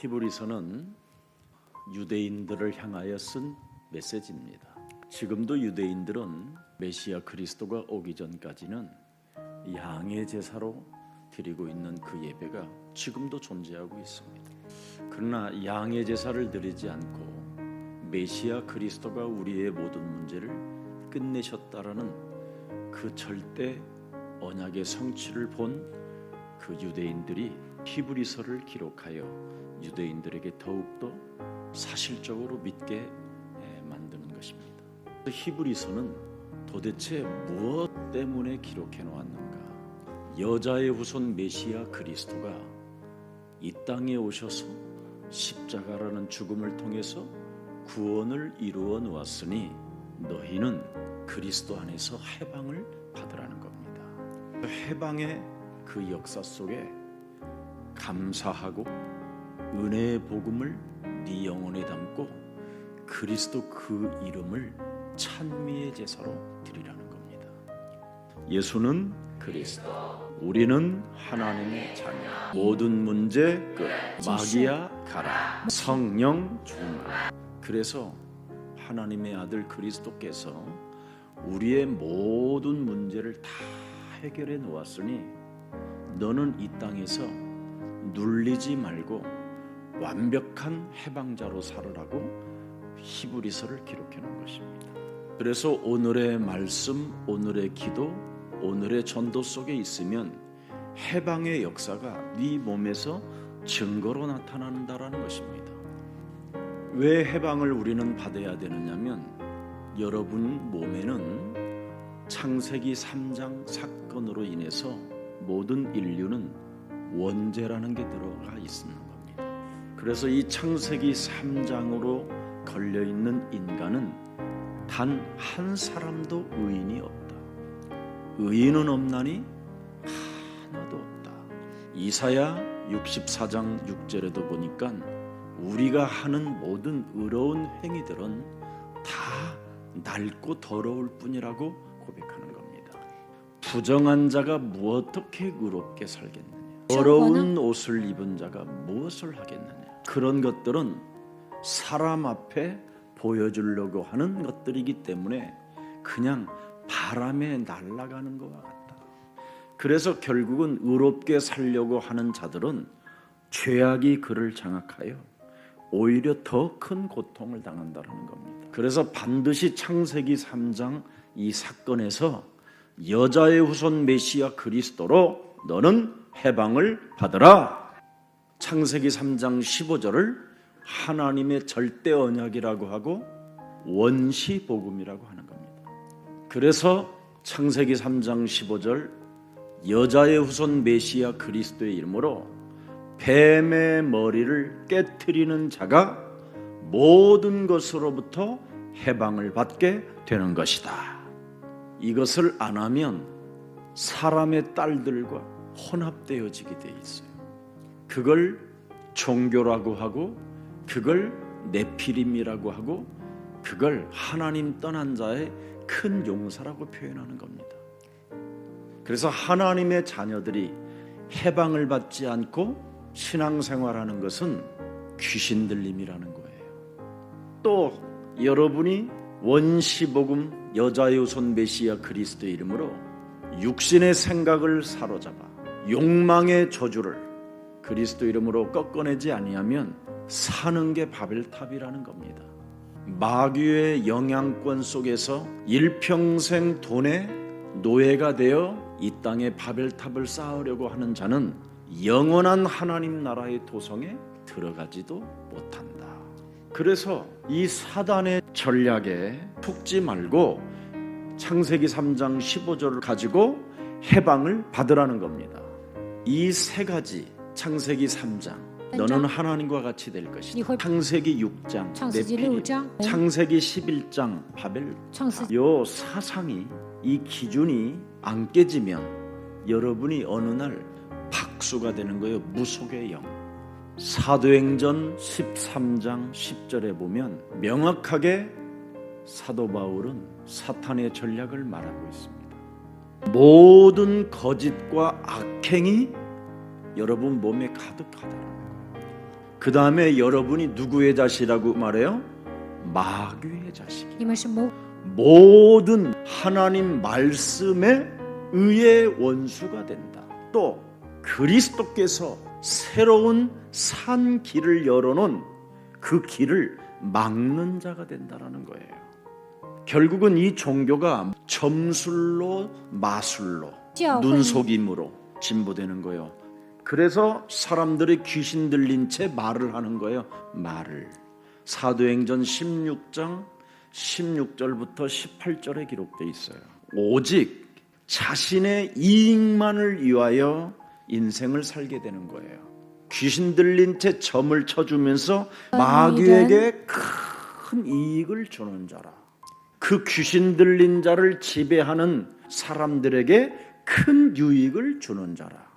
히브리서는 유대인들을 향하여 쓴 메시지입니다. 지금도 유대인들은 메시아 그리스도가 오기 전까지는 양의 제사로 드리고 있는 그 예배가 지금도 존재하고 있습니다. 그러나 양의 제사를 드리지 않고 메시아 그리스도가 우리의 모든 문제를 끝내셨다라는 그 절대 언약의 성취를 본 그 유대인들이 히브리서를 기록하여 유대인들에게 더욱더 사실적으로 믿게 에, 만드는 것입니다. 그 히브리서는 도대체 무엇 때문에 기록해 놓았는가? 여자의 후손 메시아 그리스도가 이 땅에 오셔서 십자가라는 죽음을 통해서 구원을 이루어 놓았으니 너희는 그리스도 안에서 해방을 받으라는 겁니다. 해방의 그 역사 속에 감사하고 은혜의 복음을 네 영혼에 담고 그리스도 그 이름을 찬미의 제사로 드리라는 겁니다. 예수는 그리스도, 우리는 하나님의 자녀. 모든 문제 끝. 마귀야 가라. 성령 충만. 그래서 하나님의 아들 그리스도께서 우리의 모든 문제를 다 해결해 놓았으니 너는 이 땅에서 눌리지 말고 완벽한 해방자로 살으라고 히브리서를 기록해 놓은 것입니다. 그래서 오늘의 말씀, 오늘의 기도, 오늘의 전도 속에 있으면 해방의 역사가 네 몸에서 증거로 나타난다라는 것입니다. 왜 해방을 우리는 받아야 되느냐면 여러분 몸에는 창세기 3장 사건으로 인해서 모든 인류는 원죄라는 게 들어가 있는 겁니다. 그래서 이 창세기 3장으로 걸려 있는 인간은 단 한 사람도 의인이 없다. 의인은 없나니 하나도 없다. 이사야 64장 6절에도 보니까 우리가 하는 모든 의로운 행위들은 다 낡고 더러울 뿐이라고 고백하는 겁니다. 부정한 자가 무어떻게 의롭게 살겠느냐? 더러운 옷을 입은 자가 무엇을 하겠느냐? 그런 것들은 사람 앞에 보여주려고 하는 것들이기 때문에 그냥 바람에 날아가는 것과 같다. 그래서 결국은 의롭게 살려고 하는 자들은 죄악이 그를 장악하여 오히려 더 큰 고통을 당한다는 겁니다. 그래서 반드시 창세기 3장 이 사건에서 여자의 후손 메시아 그리스도로 너는 해방을 받으라. 창세기 3장 15절을 하나님의 절대 언약이라고 하고 원시 복음이라고 하는 겁니다. 그래서 창세기 3장 15절 여자의 후손 메시아 그리스도의 이름으로 뱀의 머리를 깨뜨리는 자가 모든 것으로부터 해방을 받게 되는 것이다. 이것을 안 하면 사람의 딸들과 혼합되어지게 돼 있어요. 그걸 종교라고 하고 그걸 네피림이라고 하고 그걸 하나님 떠난 자의 큰 용사라고 표현하는 겁니다. 그래서 하나님의 자녀들이 해방을 받지 않고 신앙생활하는 것은 귀신 들림이라는 거예요. 또 여러분이 원시복음 우선 메시아 그리스도의 이름으로 육신의 생각을 사로잡아 욕망의 저주를 그리스도 이름으로 꺾어내지 아니하면 사는 게 바벨탑이라는 겁니다. 마귀의 영향권 속에서 일평생 돈의 노예가 되어 이 땅에 바벨탑을 쌓으려고 하는 자는 영원한 하나님 나라의 도성에 들어가지도 못한다. 그래서 이 사단의 전략에 속지 말고 창세기 3장 15절을 가지고 해방을 받으라는 겁니다. 이 세 가지 창세기 3장 너는 하나님과 같이 될 것이다. 창세기 6장, 창세기장 창세기 11장, 바벨. 창세... 요 사상이 이 기준이 안 깨지면 여러분이 어느 날 박수가 되는 거예요. 무속의 영. 사도행전 13장 10절에 보면 명확하게 사도 바울은 사탄의 전략을 말하고 있습니다. 모든 거짓과 악행이 여러분 몸에 가득하다라는 그 다음에 여러분이 누구의 자식이라고 말해요? 마귀의 자식. 이 말씀 뭐? 모든 하나님 말씀에 의의 원수가 된다. 또 그리스도께서 새로운 산 길을 열어놓은 그 길을 막는 자가 된다라는 거예요. 결국은 이 종교가 점술로 마술로 눈속임으로 진보되는 거예요. 그래서 사람들이 귀신 들린 채 말을 하는 거예요. 말을. 사도행전 16장 16절부터 18절에 기록돼 있어요. 오직 자신의 이익만을 위하여 인생을 살게 되는 거예요. 귀신 들린 채 점을 쳐주면서 마귀에게 큰 이익을 주는 자라. 그 귀신 들린 자를 지배하는 사람들에게 큰 유익을 주는 자라.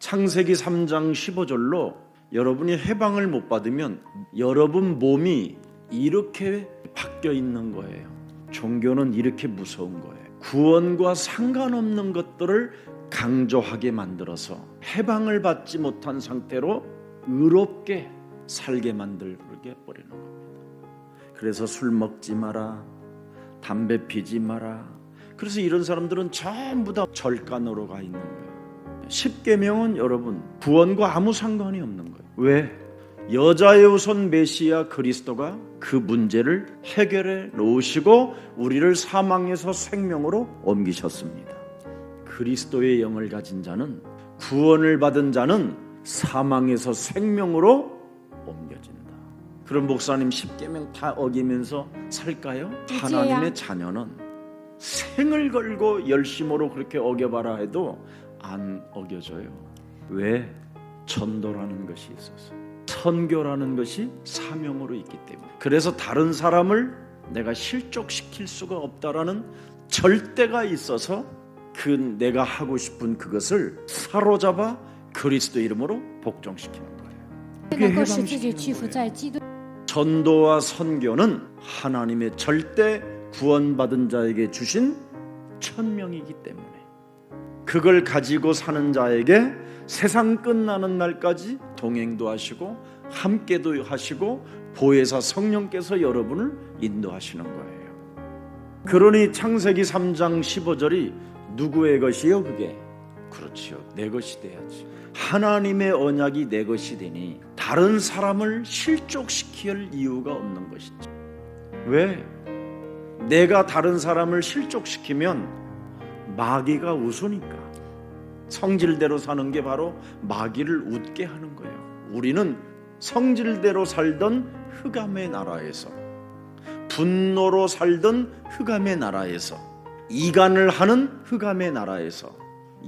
창세기 3장 15절로 여러분이 해방을 못 받으면 여러분 몸이 이렇게 바뀌어 있는 거예요. 종교는 이렇게 무서운 거예요. 구원과 상관없는 것들을 강조하게 만들어서 해방을 받지 못한 상태로 의롭게 살게 만들게 버리는 겁니다. 그래서 술 먹지 마라. 담배 피지 마라. 그래서 이런 사람들은 전부 다 절간으로 가 있는 거예요. 십계명은 여러분 구원과 아무 상관이 없는 거예요. 왜? 여자의 우선 메시아 그리스도가 그 문제를 해결해 놓으시고 우리를 사망에서 생명으로 옮기셨습니다. 그리스도의 영을 가진 자는 구원을 받은 자는 사망에서 생명으로 옮겨진다. 그럼 목사님 십계명 다 어기면서 살까요? 하나님의 자녀는 생을 걸고 열심으로 그렇게 어겨봐라 해도 안 어겨져요. 왜? 전도라는 것이 있어서. 선교라는 것이 사명으로 있기 때문에. 그래서 다른 사람을 내가 실족시킬 수가 없다라는 절대가 있어서 그 내가 하고 싶은 그것을 사로잡아 그리스도 이름으로 복종시키는 거예요. 전도와 선교는 하나님의 절대 구원받은 자에게 주신 천명이기 때문에 그걸 가지고 사는 자에게 세상 끝나는 날까지 동행도 하시고 함께도 하시고 보혜사 성령께서 여러분을 인도하시는 거예요. 그러니 창세기 3장 15절이 누구의 것이요 그게? 그렇지요. 내 것이 돼야지. 하나님의 언약이 내 것이 되니 다른 사람을 실족시킬 이유가 없는 것이죠. 왜? 내가 다른 사람을 실족시키면 마귀가 웃으니까. 성질대로 사는 게 바로 마귀를 웃게 하는 거예요. 우리는 성질대로 살던 흑암의 나라에서 분노로 살던 흑암의 나라에서 이간을 하는 흑암의 나라에서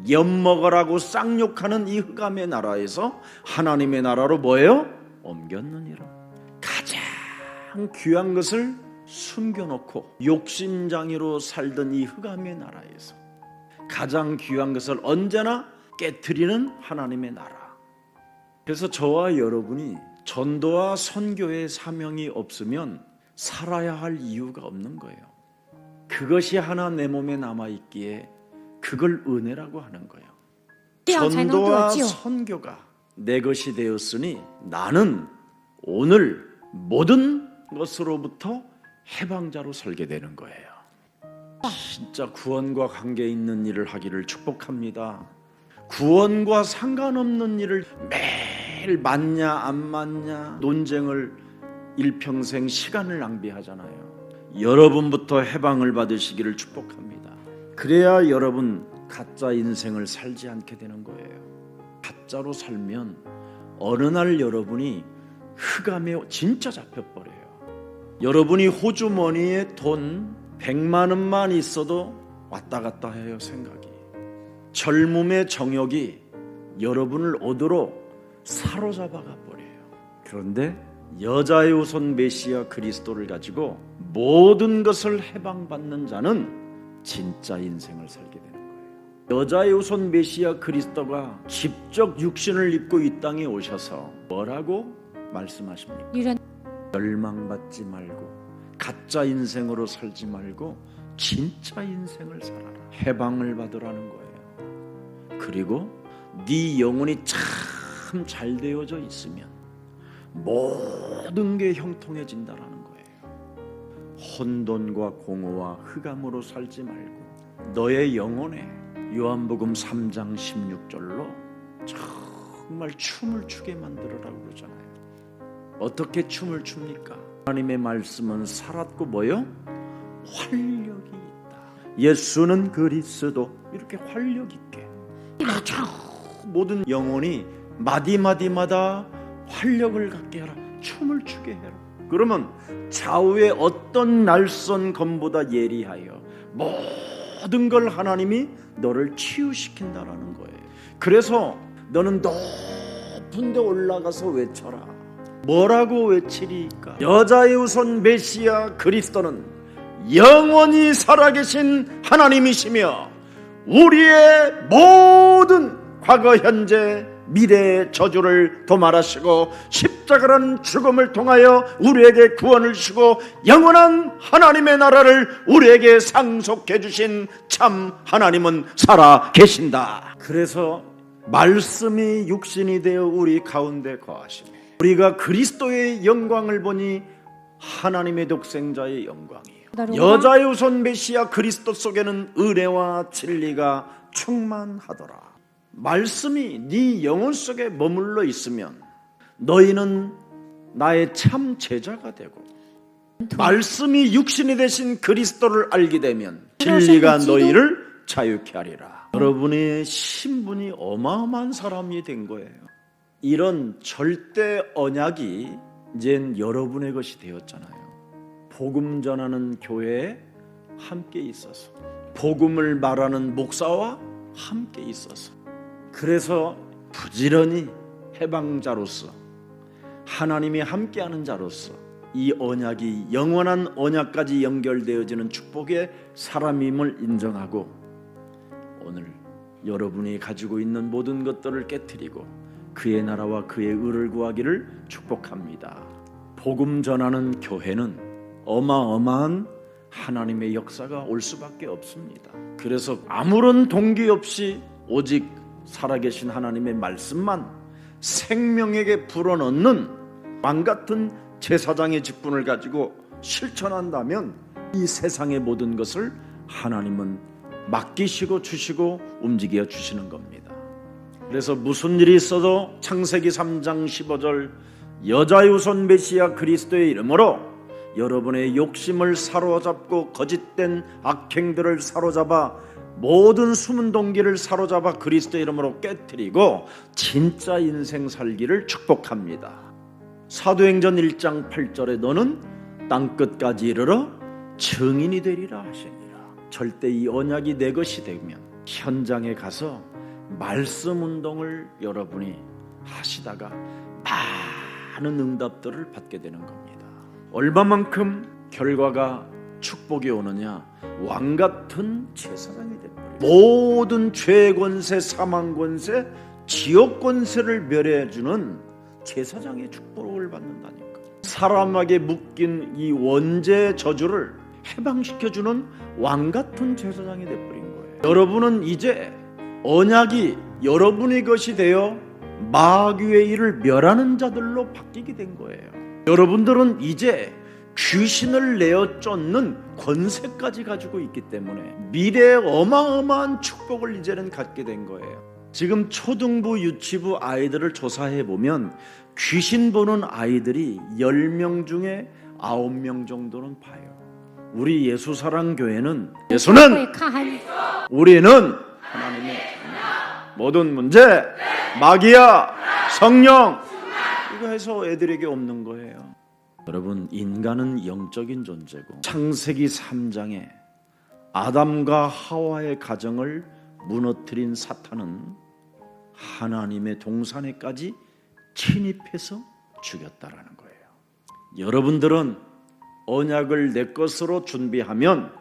엿먹으라고 쌍욕하는 이 흑암의 나라에서 하나님의 나라로 뭐예요? 옮겼느니라. 가장 귀한 것을 숨겨놓고 욕심장애로 살던 이 흑암의 나라에서 가장 귀한 것을 언제나 깨뜨리는 하나님의 나라. 그래서 저와 여러분이 전도와 선교의 사명이 없으면 살아야 할 이유가 없는 거예요. 그것이 하나 내 몸에 남아 있기에 그걸 은혜라고 하는 거예요. 전도와 선교가 내 것이 되었으니 나는 오늘 모든 것으로부터 해방자로 설계되는 거예요. 진짜 구원과 관계 있는 일을 하기를 축복합니다. 구원과 상관없는 일을 매일 맞냐 안 맞냐 논쟁을 일평생 시간을 낭비하잖아요. 여러분부터 해방을 받으시기를 축복합니다. 그래야 여러분 가짜 인생을 살지 않게 되는 거예요. 가짜로 살면 어느 날 여러분이 흑암에 진짜 잡혀버려요. 여러분이 호주 머니에 돈 100만 원만 있어도 왔다 갔다 해요 생각이. 젊음의 정욕이 여러분을 어디로 사로잡아가 버려요. 그런데 여자의 우선 메시아 그리스도를 가지고 모든 것을 해방받는 자는 진짜 인생을 살게 되는 거예요. 여자의 우선 메시아 그리스도가 직접 육신을 입고 이 땅에 오셔서 뭐라고 말씀하십니까? 女人 멸망받지 말고 가짜 인생으로 살지 말고 진짜 인생을 살아라. 해방을 받으라는 거예요. 그리고 네 영혼이 참 잘 되어져 있으면 모든 게 형통해진다라는 거예요. 혼돈과 공허와 흑암으로 살지 말고 너의 영혼에 요한복음 3장 16절로 정말 춤을 추게 만들어라고 그러잖아요. 어떻게 춤을 춥니까? 하나님의 말씀은 살았고 뭐요? 활력이 있다. 예수는 그리스도 이렇게 활력 있게 모든 영혼이 마디 마디마다 활력을 갖게 하라. 춤을 추게 해라. 그러면 좌우의 어떤 날선 검보다 예리하여 모든 걸 하나님이 너를 치유시킨다라는 거예요. 그래서 너는 높은 데 올라가서 외쳐라. 뭐라고 외치리까? 여자의 우선 메시아 그리스도는 영원히 살아계신 하나님이시며 우리의 모든 과거 현재 미래의 저주를 도말하시고 십자가라는 죽음을 통하여 우리에게 구원을 주시고 영원한 하나님의 나라를 우리에게 상속해 주신 참 하나님은 살아 계신다. 그래서 말씀이 육신이 되어 우리 가운데 거하시며 우리가 그리스도의 영광을 보니 하나님의 독생자의 영광이에요. 여자의 우선 메시아 그리스도 속에는 은혜와 진리가 충만하더라. 말씀이 네 영혼 속에 머물러 있으면 너희는 나의 참 제자가 되고 말씀이 육신이 되신 그리스도를 알게 되면 진리가 너희를 자유케 하리라. 여러분의 신분이 어마어마한 사람이 된 거예요. 이런 절대 언약이 이젠 여러분의 것이 되었잖아요. 복음 전하는 교회에 함께 있어서 복음을 말하는 목사와 함께 있어서 그래서 부지런히 해방자로서 하나님이 함께하는 자로서 이 언약이 영원한 언약까지 연결되어지는 축복의 사람임을 인정하고 오늘 여러분이 가지고 있는 모든 것들을 깨뜨리고 그의 나라와 그의 의를 구하기를 축복합니다. 복음 전하는 교회는 어마어마한 하나님의 역사가 올 수밖에 없습니다. 그래서 아무런 동기 없이 오직 살아계신 하나님의 말씀만 생명에게 불어넣는 왕 같은 제사장의 직분을 가지고 실천한다면 이 세상의 모든 것을 하나님은 맡기시고 주시고 움직여 주시는 겁니다. 그래서 무슨 일이 있어도 창세기 3장 15절 여자의 우선 메시아 그리스도의 이름으로 여러분의 욕심을 사로잡고 거짓된 악행들을 사로잡아 모든 숨은 동기를 사로잡아 그리스도 이름으로 깨뜨리고 진짜 인생 살기를 축복합니다. 사도행전 1장 8절에 너는 땅 끝까지 이르러 증인이 되리라 하시니라. 절대 이 언약이 내 것이 되면 현장에 가서 말씀 운동을 여러분이 하시다가 많은 응답들을 받게 되는 겁니다. 얼마만큼 결과가 축복이 오느냐? 왕 같은 제사장이 되버려. 모든 죄 권세, 사망 권세, 지옥 권세를 멸해 주는 제사장의 축복을 받는다니까. 사람에게 묶인 이 원죄 저주를 해방시켜 주는 왕 같은 제사장이 돼 버린 거예요. 여러분은 이제 언약이 여러분의 것이 되어 마귀의 일을 멸하는 자들로 바뀌게 된 거예요. 여러분들은 이제 귀신을 내어 쫓는 권세까지 가지고 있기 때문에 미래의 어마어마한 축복을 이제는 갖게 된 거예요. 지금 초등부 유치부 아이들을 조사해 보면 귀신 보는 아이들이 10명 중에 9명 정도는 봐요. 우리 예수 사랑 교회는 예수는 그 우리는 하나님의 모든 문제 마귀야 성령 이거 해서 애들에게 없는 거예요. 여러분 인간은 영적인 존재고 창세기 3장에 아담과 하와의 가정을 무너뜨린 사탄은 하나님의 동산에까지 침입해서 죽였다라는 거예요. 여러분들은 언약을 내 것으로 준비하면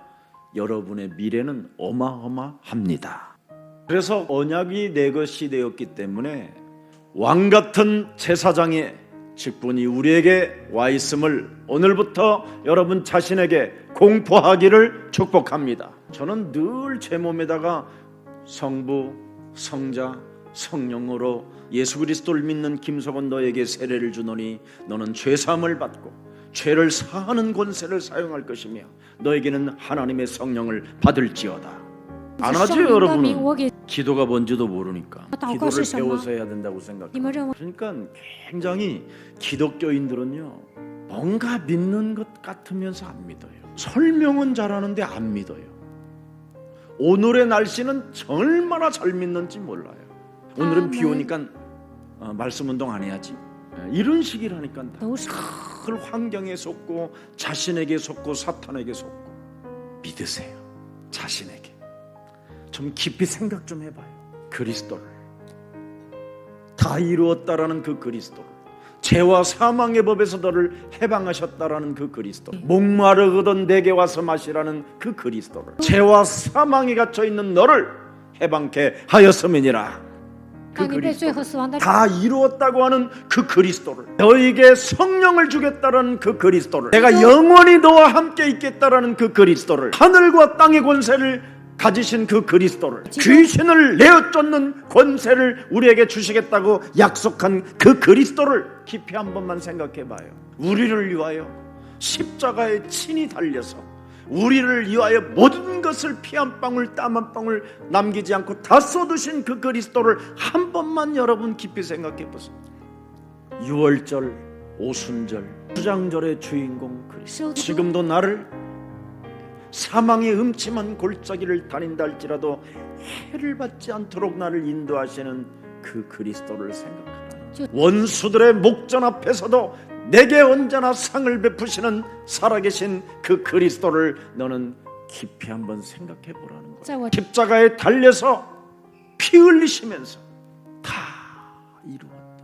여러분의 미래는 어마어마합니다. 그래서 언약이 내 것이 되었기 때문에 왕 같은 제사장의 직분이 우리에게 와 있음을 오늘부터 여러분 자신에게 공포하기를 축복합니다. 저는 늘 제 몸에다가 성부, 성자, 성령으로 예수 그리스도를 믿는 김석원 너에게 세례를 주노니 너는 죄 사함을 받고 죄를 사하는 권세를 사용할 것이며 너에게는 하나님의 성령을 받을지어다. 안 圣 하죠 灵的名， 여러분은 我给 기도가 뭔지도 모르니까祷告 기도를 是什么？ 배워서 해야 된다고 你 생각해요. 们认为 그러니까 굉장히 기독교인들은요 뭔가 믿는 것 같으면서 안 믿어요. 설명은 잘하는데 안 믿어요. 오늘의 날씨는 얼마나 잘 믿는지 몰라요. 오늘은 아, 비 네. 오니까 어, 말씀 운동 안 해야지. 예, 이런 식이라니까 都是 늘 환경에 속고 자신에게 속고 사탄에게 속고 믿으세요. 자신에게 좀 깊이 생각 좀 해봐요. 그리스도를. 다 이루었다라는 그 그리스도를. 죄와 사망의 법에서 너를 해방하셨다라는 그 그리스도 목마르거든 내게 와서 마시라는 그 그리스도를. 죄와 사망에 갇혀 있는 너를 해방케 하였음이니라. 그 그리스도. 다 이루었다고 하는 그 그리스도를. 너에게 성령을 주겠다라는 그 그리스도를. 내가 영원히 너와 함께 있겠다라는 그 그리스도를. 하늘과 땅의 권세를 가지신 그 그리스도를 귀신을 내어 쫓는 권세를 우리에게 주시겠다고 약속한 그 그리스도를 깊이 한 번만 생각해 봐요. 우리를 위하여 십자가에 친히 달려서 우리를 위하여 모든 것을 피 한 방울 땀 한 방울 남기지 않고 다 쏟으신 그 그리스도를 한 번만 여러분 깊이 생각해 보세요. 6월절, 오순절, 수장절의 주인공 그리스도.收 지금도 나를 사망의 음침한 골짜기를 다닌다 할지라도 해를 받지 않도록 나를 인도하시는 그 그리스도를 생각하라. 저- 원수들의 목전 앞에서도 내게 언제나 상을 베푸시는 살아계신 그 그리스도를 너는 깊이 한번 생각해 보라는. 在我 십자가에 달려서 피 흘리시면서 다 이루었다.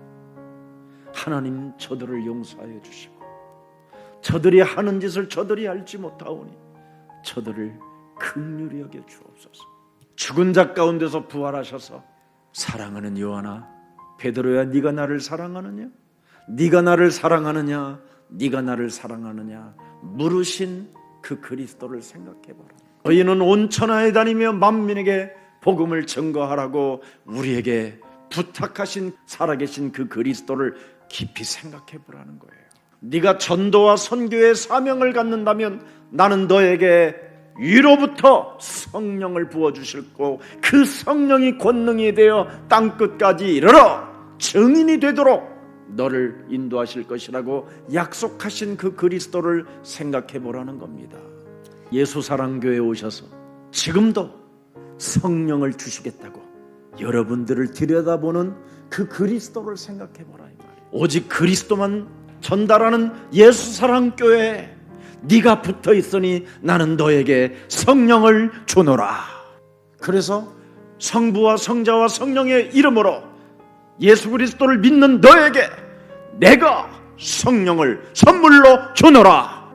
하나님 저들을 용서하여 주시고 저들이 하는 짓을 저들이 알지 못하오니 저들을 긍휼히 여겨 주옵소서. 죽은 자 가운데서 부활하셔서 사랑하는 요한아 베드로야 네가 나를 사랑하느냐? 네가 나를 사랑하느냐? 네가 나를 사랑하느냐? 물으신 그 그리스도를 생각해 보라. 너희는 온 천하에 다니며 만민에게 복음을 증거하라고 우리에게 부탁하신 살아계신 그 그리스도를 깊이 생각해 보라는 거예요. 네가 전도와 선교의 사명을 갖는다면 나는 너에게 위로부터 성령을 부어 주실 거고 그 성령이 권능이 되어 땅 끝까지 이르러 증인이 되도록 너를 인도하실 것이라고 약속하신 그 그리스도를 생각해 보라는 겁니다. 예수 사랑교회에 오셔서 지금도 성령을 주시겠다고 여러분들을 들여다보는 그 그리스도를 생각해 보라. 오직 그리스도만 전달하는 예수 사랑 교회 네가 붙어 있으니 나는 너에게 성령을 주노라. 그래서 성부와 성자와 성령의 이름으로 예수 그리스도를 믿는 너에게 내가 성령을 선물로 주노라.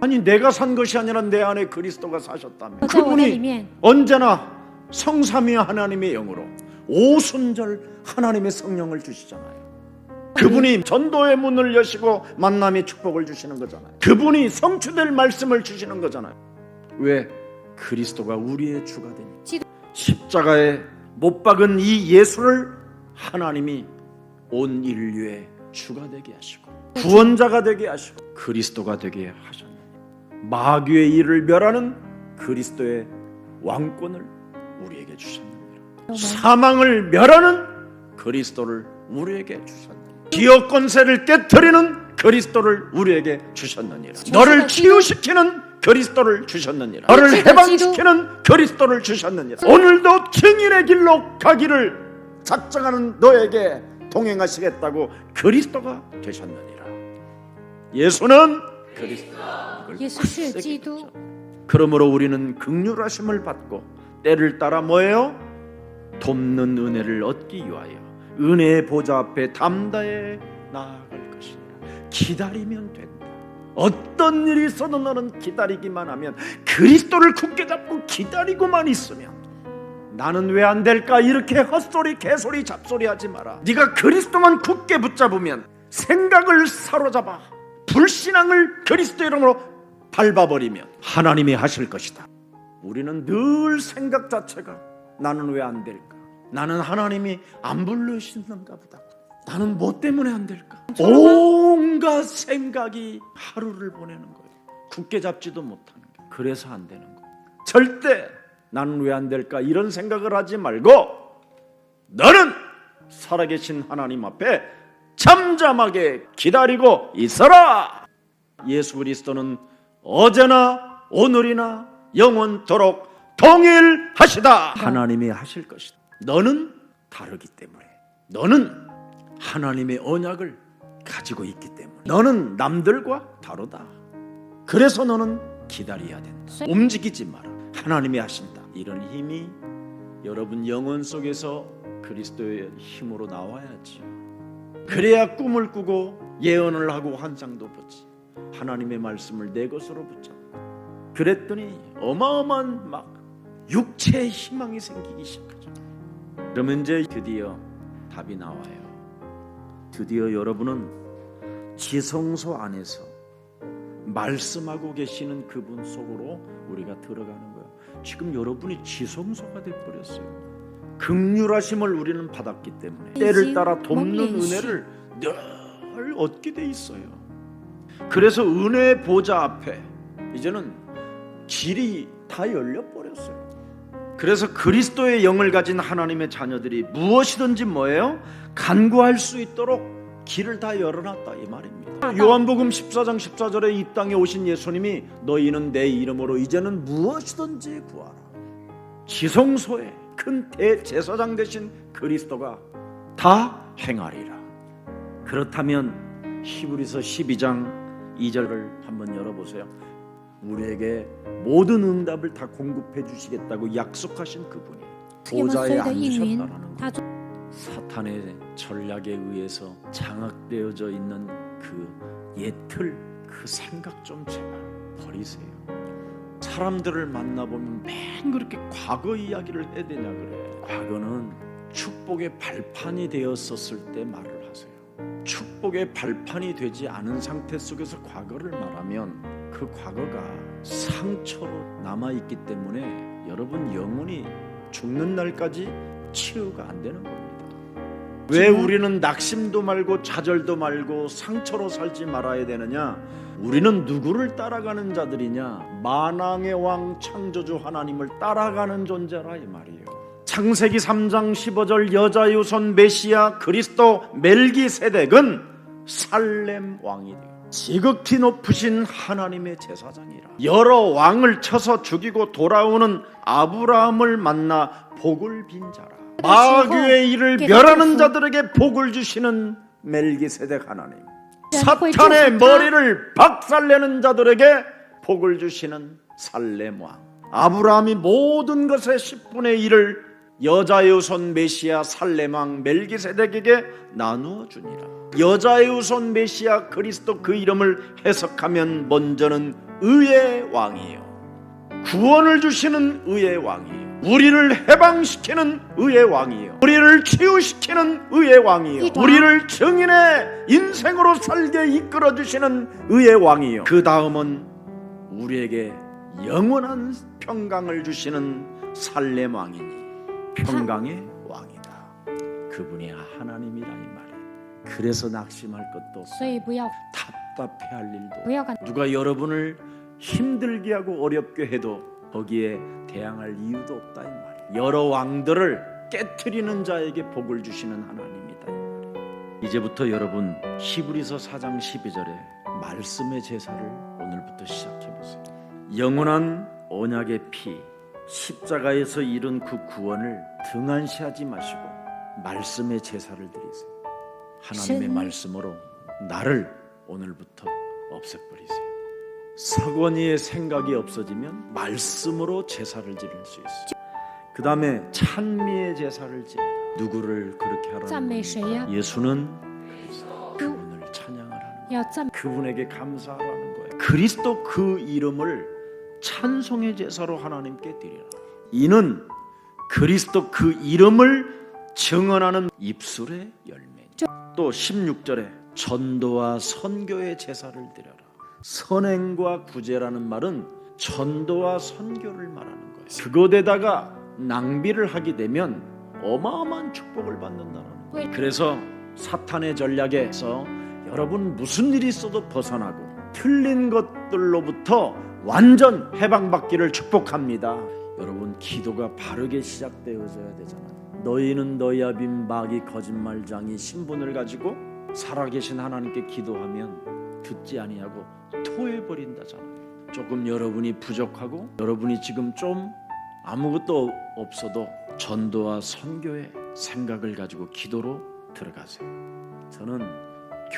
아니 내가 산 것이 아니라 내 안에 그리스도가 사셨다면 그분이 언제나 성삼위 하나님의 영으로 오순절 하나님의 성령을 주시잖아요. 그분이 전도의 문을 여시고 만남의 축복을 주시는 거잖아요. 그분이 성취될 말씀을 주시는 거잖아요. 왜? 그리스도가 우리의 주가 되니. 십자가에 못 박은 이 예수를 하나님이 온 인류의 주가 되게 하시고 구원자가 되게 하시고 그리스도가 되게 하셨느니 마귀의 일을 멸하는 그리스도의 왕권을 우리에게 주셨느니라 사망을 멸하는 그리스도를 우리에게 주셨느니라 기업 권세를 깨뜨리는 그리스도를 우리에게 주셨느니라. 너를 치유시키는 그리스도를 주셨느니라. 너를 해방시키는 그리스도를 주셨느니라. 음. 오늘도 증인의 길로 가기를 작정하는 너에게 동행하시겠다고 그리스도가 되셨느니라. 예수는 그리스도. 예수 지도. 그러므로 우리는 극률하심을 받고 때를 따라 뭐예요? 돕는 은혜를 얻기 위하여 은혜의 보좌 앞에 담다에 나아갈 것이니라. 기다리면 된다. 어떤 일이 있어도 너는 기다리기만 하면 그리스도를 굳게 잡고 기다리고만 있으면 나는 왜 안 될까? 이렇게 헛소리 개소리 잡소리 하지 마라. 네가 그리스도만 굳게 붙잡으면 생각을 사로잡아 불신앙을 그리스도 이름으로 밟아버리면 하나님이 하실 것이다. 우리는 늘 생각 자체가 나는 왜 안 될까 나는 하나님이 안 불러주시는가 보다. 나는 뭐 때문에 안 될까? 온갖 생각이 하루를 보내는 거예요. 굳게 잡지도 못하는 거예요. 그래서 안 되는 거예요. 절대 나는 왜 안 될까 이런 생각을 하지 말고 너는 살아계신 하나님 앞에 잠잠하게 기다리고 있어라. 예수 그리스도는 어제나 오늘이나 영원토록 동일하시다. 하나님이 하실 것이다. 너는 다르기 때문에 너는 하나님의 언약을 가지고 있기 때문에 너는 남들과 다르다. 그래서 너는 기다려야 된다. 움직이지 마라. 하나님이 하신다. 이런 힘이 여러분 영혼 속에서 그리스도의 힘으로 나와야지요. 그래야 꿈을 꾸고 예언을 하고 환상도 보지. 하나님의 말씀을 내 것으로 붙잡고 그랬더니 어마어마한 막 육체의 희망이 생기기 시작하죠. 그러면 이제 드디어 답이 나와요. 드디어 여러분은 지성소 안에서 말씀하고 계시는 그분 속으로 우리가 들어가는 거예요. 지금 여러분이 지성소가 돼 버렸어요. 극률하심을 우리는 받았기 때문에 때를 따라 돕는. 은혜를 늘 얻게 돼 있어요. 그래서 은혜 보좌 앞에 이제는 길이 다 열려 버렸어요. 그래서 그리스도의 영을 가진 하나님의 자녀들이 무엇이든지 뭐예요? 간구할 수 있도록 길을 다 열어놨다 이 말입니다. 요한복음 14장 14절에 이 땅에 오신 예수님이 너희는 내 이름으로 이제는 무엇이든지 구하라. 지성소에 큰 대제사장 되신 그리스도가 다 행하리라. 그렇다면 히브리서 12장 2절을 한번 열어보세요. 우리에게 모든 응답을 다 공급해 주시겠다고 약속하신 그분이 보좌에 앉으셨다라는 것. 사탄의 전략에 의해서 장악되어져 있는 그 예틀 그 생각 좀 제발 버리세요. 사람들을 만나보면 맨 그렇게 과거 이야기를 해야 되냐 그래. 과거는 축복의 발판이 되었었을 때 말을 하세요. 축복의 발판이 되지 않은 상태 속에서 과거를 말하면 그 과거가 상처로 남아 있기 때문에 여러분 영혼이 죽는 날까지 치유가 안 되는 겁니다. 왜 우리는 낙심도 말고 좌절도 말고 상처로 살지 말아야 되느냐? 우리는 누구를 따라가는 자들이냐? 만왕의 왕 창조주 하나님을 따라가는 존재라 이 말이에요. 창세기 3장 15절 여자 유손 메시아 그리스도 멜기세덱은 살렘 왕이 되요. 지극히 높으신 하나님의 제사장이라. 여러 왕을 쳐서 죽이고 돌아오는 아브라함을 만나 복을 빈 자라. 마귀의 일을 멸하는 자들에게 복을 주시는 멜기세덱 하나님. 사탄의 머리를 박살내는 자들에게 복을 주시는 살렘 왕. 아브라함이 모든 것의 10분의 1을 여자의 우선 메시아 왕 멜기세덱에게 나누어 주니라. 여자의 우선 메시아 그리스도 그 이름을 해석하면 먼저는 의의 왕이에요. 구원을 주시는 의의 왕이에요. 우리를 해방시키는 의의 왕이에요. 우리를 치유시키는 의의 왕이에요. 이 왕. 우리를 증인의 인생으로 살게 이끌어 주시는 의의 왕이에요. 그 다음은 우리에게 영원한 평강을 주시는 살렘 왕이니 평강의 왕이다. 그분이 하나님이라 이 말이. 그래서 낙심할 것도 없어. 답답해할 일도. 누가 여러분을 힘들게 하고 어렵게 해도 거기에 대항할 이유도 없다 이 말이. 여러 왕들을 깨뜨리는 자에게 복을 주시는 하나님이다. 이제부터 여러분 히브리서 4장 12절에 말씀의 제사를 오늘부터 시작해 보세요. 영원한 언약의 피 십자가에서 이룬 그 구원을 등한시하지 마시고 말씀의 제사를 드리세요. 하나님의 말씀으로 나를 오늘부터 없애버리세요. 사원이의 생각이 없어지면 말씀으로 제사를 지를 수 있어요. 그 다음에 찬미의 제사를 지내라. 누구를 그렇게 하라는 예수는 그분을 찬양하라는 거예요. 그분에게 감사하라는 거예요. 그리스도 그 이름을 찬송의 제사로 하나님께 드리라. 이는 그리스도 그 이름을 증언하는 입술의 열매니. 또 16절에 전도와 선교의 제사를 드려라. 선행과 구제라는 말은 전도와 선교를 말하는 거예요. 그것에다가 낭비를 하게 되면 어마어마한 축복을 받는다는 왜? 거예요. 그래서 사탄의 전략에서 여러분 무슨 일이 있어도 벗어나고 틀린 것들로부터 완전 해방받기를 축복합니다. 여러분 기도가 바르게 시작되어져야 되잖아요. 너희는 너희야 빈 마귀 거짓말장이 신분을 가지고 살아계신 하나님께 기도하면 듣지 아니하고 토해 버린다잖아요. 조금 여러분이 부족하고 여러분이 지금 좀 아무것도 없어도 전도와 선교의 생각을 가지고 기도로 들어가세요. 저는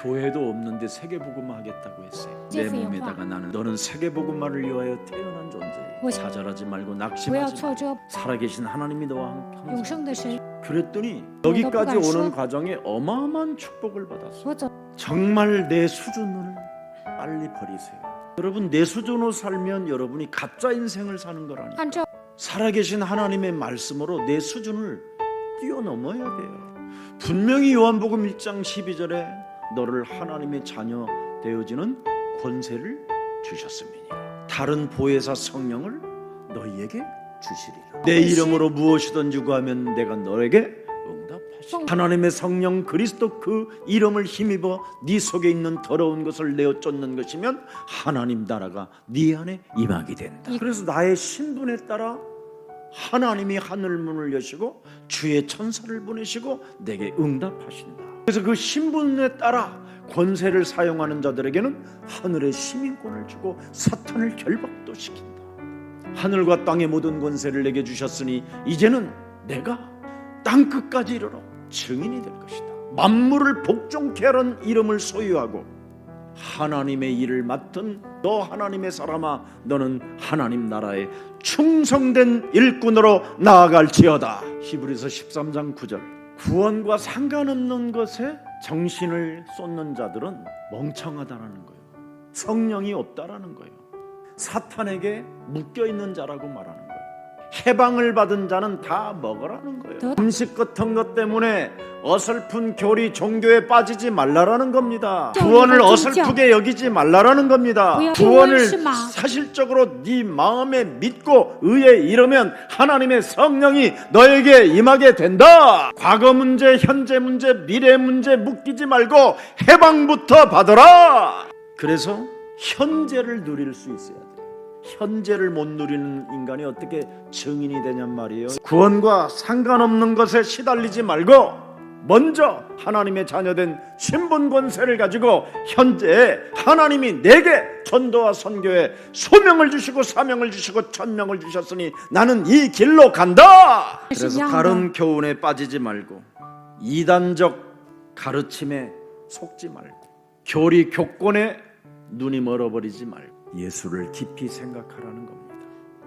교회도 없는데 세계 복음화 하겠다고 했어요. 내 몸에다가 나는 너는 세계 복음화를 위하여 태어난 존재. 좌절하지 말고 낙심하지 말고 살아계신 하나님이 너와 함께 그랬더니 여기까지 오는 과정에 어마어마한 축복을 받았어. 정말 내 수준을 빨리 버리세요. 여러분 내 수준으로 살면 여러분이 가짜 인생을 사는 거라니. 살아계신 하나님의 말씀으로 내 수준을 뛰어넘어야 돼요. 분명히 요한복음 1장 12절에 너를 하나님의 자녀 되어지는 권세를 주셨음이니라. 다른 보혜사 성령을 너희에게 주시리라. 내 이름으로 무엇이든지 구하면 내가 너에게 응답하시리라. 하나님의 성령 그리스도 그 이름을 힘입어 네 속에 있는 더러운 것을 내어 쫓는 것이면 하나님 나라가 네 안에 임하게 된다. 그래서 나의 신분에 따라 하나님이 하늘 문을 여시고 주의 천사를 보내시고 내게 응답하신다. 그래서 그 신분에 따라 권세를 사용하는 자들에게는 하늘의 시민권을 주고 사탄을 결박도 시킨다. 하늘과 땅의 모든 권세를 내게 주셨으니 이제는 내가 땅 끝까지 이르러 증인이 될 것이다. 만물을 복종케 하는 이름을 소유하고 하나님의 일을 맡은 너 하나님의 사람아 너는 하나님 나라의 충성된 일꾼으로 나아갈지어다. 히브리서 13장 9절. 구원과 상관없는 것에 정신을 쏟는 자들은 멍청하다라는 거예요. 성령이 없다라는 거예요. 사탄에게 묶여 있는 자라고 말하는 거예요. 해방을 받은 자는 다 먹으라는 거예요. 더- 음식 같은 것 때문에 어설픈 교리 종교에 빠지지 말라라는 겁니다. 좀 구원을 어설프게 여기지 말라라는 겁니다. 구원을. 사실적으로 네 마음에 믿고 의에 이르면 하나님의 성령이 너에게 임하게 된다. 과거 문제, 현재 문제, 미래 문제 묶이지 말고 해방부터 받아라. 그래서 현재를 누릴 수 있어야 돼. 현재를 못 누리는 인간이 어떻게 증인이 되냔 말이에요. 구원과 상관없는 것에 시달리지 말고 먼저 하나님의 자녀된 신분 권세를 가지고 현재 하나님이 내게 전도와 선교에 소명을 주시고 사명을 주시고 천명을 주셨으니 나는 이 길로 간다. 그래서. 다른 교훈에 빠지지 말고 이단적 가르침에 속지 말고 교리 교권에 눈이 멀어버리지 말고 예수를 깊이 생각하라는 겁니다.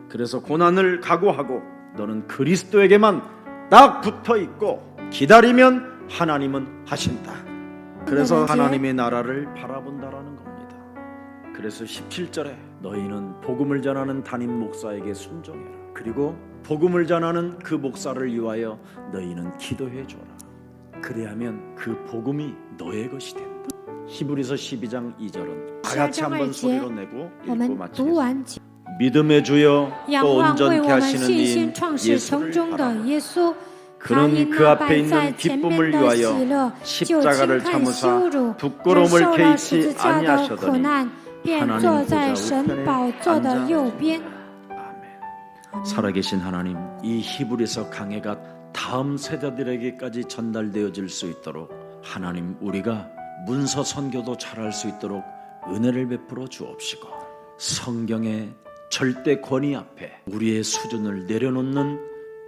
그래서 고난을 각오하고 너는 그리스도에게만 딱 붙어 있고 기다리면 하나님은 하신다. 그래서 하나님의 나라를 바라본다라는 겁니다. 그래서 17절에 너희는 복음을 전하는 담임 목사에게 순종해라. 그리고 복음을 전하는 그 목사를 위하여 너희는 기도해 줘라. 그래야면 그 복음이 너의 것이 된다. 히브리서 12장 2절은 다 같이 한번 소리로 내고 읽고 마치겠습니다. 믿음의 주여 또 온전케 하시는 이인 예수를 바라 그는 그 앞에 있는 기쁨을 위하여 십자가를 참으사 부끄러움을 개의치 아니하셨더니 하나님 보좌 우편에 앉아 살아계신 하나님 이 히브리서 강해가 다음 세대들에게까지 전달되어질 수 있도록 하나님 우리가 문서 선교도 잘할 수 있도록 은혜를 베풀어 주옵시고 성경의 절대 권위 앞에 우리의 수준을 내려놓는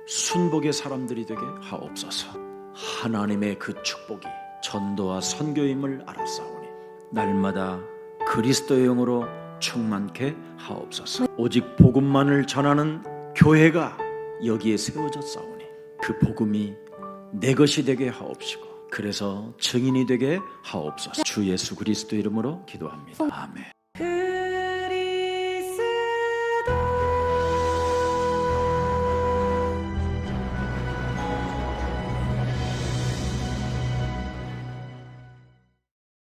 순복의 사람들이 되게 하옵소서. 하나님의 그 축복이 전도와 선교임을 알았사오니 날마다 그리스도의 영으로 충만케 하옵소서. 오직 복음만을 전하는 교회가 여기에 세워졌사오니 그 복음이 내 것이 되게 하옵시고 그래서 증인이 되게 하옵소서. 주 예수 그리스도 이름으로 기도합니다. 아멘.